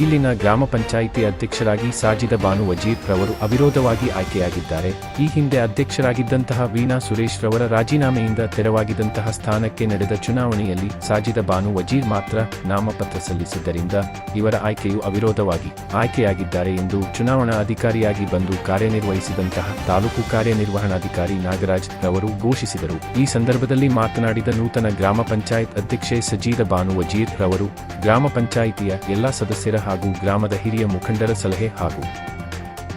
ಇಲ್ಲಿನ ಗ್ರಾಮ ಪಂಚಾಯಿತಿ ಅಧ್ಯಕ್ಷರಾಗಿ ಸಾಜಿದ ಬಾನು ವಜೀರ್ ರವರು ಅವಿರೋಧವಾಗಿ ಆಯ್ಕೆಯಾಗಿದ್ದಾರೆ. ಈ ಹಿಂದೆ ಅಧ್ಯಕ್ಷರಾಗಿದ್ದಂತಹ ವೀಣಾ ಸುರೇಶ್ ರವರ ರಾಜೀನಾಮೆಯಿಂದ ತೆರವಾಗಿದ್ದಂತಹ ಸ್ಥಾನಕ್ಕೆ ನಡೆದ ಚುನಾವಣೆಯಲ್ಲಿ ಸಾಜಿದ ಬಾನು ವಜೀರ್ ಮಾತ್ರ ನಾಮಪತ್ರ ಸಲ್ಲಿಸಿದ್ದರಿಂದ ಇವರ ಆಯ್ಕೆಯು ಅವಿರೋಧವಾಗಿ ಆಯ್ಕೆಯಾಗಿದ್ದಾರೆ ಎಂದು ಚುನಾವಣಾ ಅಧಿಕಾರಿಯಾಗಿ ಬಂದು ಕಾರ್ಯನಿರ್ವಹಿಸಿದಂತಹ ತಾಲೂಕು ಕಾರ್ಯನಿರ್ವಹಣಾಧಿಕಾರಿ ನಾಗರಾಜ್ ರವರು ಘೋಷಿಸಿದರು. ಈ ಸಂದರ್ಭದಲ್ಲಿ ಮಾತನಾಡಿದ ನೂತನ ಗ್ರಾಮ ಪಂಚಾಯತ್ ಅಧ್ಯಕ್ಷೆ ಸಜೀದ ಬಾನು ವಜೀರ್ ರವರು, ಗ್ರಾಮ ಪಂಚಾಯಿತಿಯ ಎಲ್ಲಾ ಸದಸ್ಯರ ಹಾಗೂ ಗ್ರಾಮದ ಹಿರಿಯ ಮುಖಂಡರ ಸಲಹೆ ಹಾಗೂ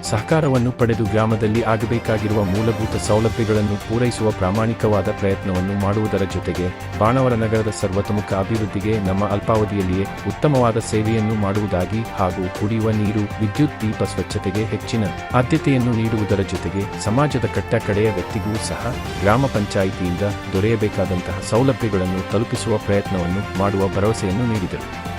ಸಹಕಾರವನ್ನು ಪಡೆದು ಗ್ರಾಮದಲ್ಲಿ ಆಗಬೇಕಾಗಿರುವ ಮೂಲಭೂತ ಸೌಲಭ್ಯಗಳನ್ನು ಪೂರೈಸುವ ಪ್ರಾಮಾಣಿಕವಾದ ಪ್ರಯತ್ನವನ್ನು ಮಾಡುವುದರ ಜೊತೆಗೆ ಬಾಣವರ ನಗರದ ಸರ್ವತೋಮುಖ ಅಭಿವೃದ್ಧಿಗೆ ನಮ್ಮ ಅಲ್ಪಾವಧಿಯಲ್ಲಿಯೇ ಉತ್ತಮವಾದ ಸೇವೆಯನ್ನು ಮಾಡುವುದಾಗಿ ಹಾಗೂ ಕುಡಿಯುವ ನೀರು, ವಿದ್ಯುತ್, ದೀಪ ಸ್ವಚ್ಛತೆಗೆ ಹೆಚ್ಚಿನ ಆದ್ಯತೆಯನ್ನು ನೀಡುವುದರ ಜೊತೆಗೆ ಸಮಾಜದ ಕಟ್ಟ ಕಡೆಯ ವ್ಯಕ್ತಿಗೂ ಸಹ ಗ್ರಾಮ ಪಂಚಾಯಿತಿಯಿಂದ ದೊರೆಯಬೇಕಾದಂತಹ ಸೌಲಭ್ಯಗಳನ್ನು ತಲುಪಿಸುವ ಪ್ರಯತ್ನವನ್ನು ಮಾಡುವ ಭರವಸೆಯನ್ನು ನೀಡಿದರು.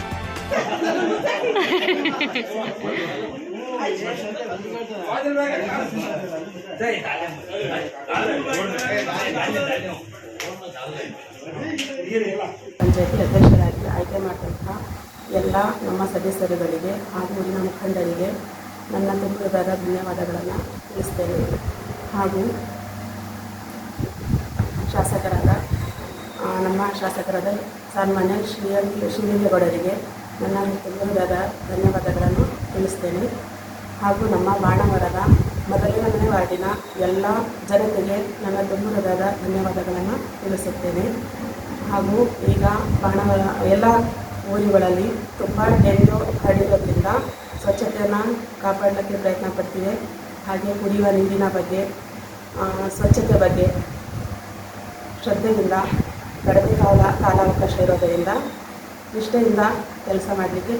ಪಂಚಾಯತಿ ಅಧ್ಯಕ್ಷರಾಗಿ ಆಯ್ಕೆ ಮಾಡಿದಂತಹ ಎಲ್ಲ ನಮ್ಮ ಸದಸ್ಯರುಗಳಿಗೆ ಹಾಗೂ ಊರಿನ ಮುಖಂಡರಿಗೆ ನನ್ನ ತುಂಬಿದಾದ ಧನ್ಯವಾದಗಳನ್ನು ತಿಳಿಸ್ತೇನೆ. ಹಾಗೂ ಶಾಸಕರಾದ ನಮ್ಮ ಶಾಸಕರಾದ ಸನ್ಮಾನ್ಯ ಶ್ರೀ ಶಿವಲಿಂಗೇಗೌಡರಿಗೆ ನನ್ನ ತುಂಬುವುದಾದ ಧನ್ಯವಾದಗಳನ್ನು ತಿಳಿಸ್ತೇನೆ. ಹಾಗೂ ನಮ್ಮ ಬಾಣವರದ ಮೊದಲನೇ ವಾರ್ಡಿನ ಎಲ್ಲ ಜನತೆಗೆ ನನ್ನ ತುಂಬುವುದಾದ ಧನ್ಯವಾದಗಳನ್ನು ತಿಳಿಸುತ್ತೇನೆ. ಹಾಗೂ ಈಗ ಬಾಣವರ ಎಲ್ಲ ಊರುಗಳಲ್ಲಿ ತುಂಬ ಡೆಂಗ್ಯೂ ಹರಡಿರೋದ್ರಿಂದ ಸ್ವಚ್ಛತೆಯನ್ನು ಕಾಪಾಡಲಿಕ್ಕೆ ಪ್ರಯತ್ನ ಪಡ್ತೀವಿ ಹಾಗೆ ಕುಡಿಯುವ ನೀರಿನ ಬಗ್ಗೆ ಸ್ವಚ್ಛತೆ ಬಗ್ಗೆ ಶ್ರದ್ಧೆಯಿಂದ ಕಡಿಮೆ ಕಾಲ ಕಾಲಾವಕಾಶ ಇರೋದರಿಂದ ನಿಷ್ಠೆಯಿಂದ ಕೆಲಸ ಮಾಡಲಿಕ್ಕೆ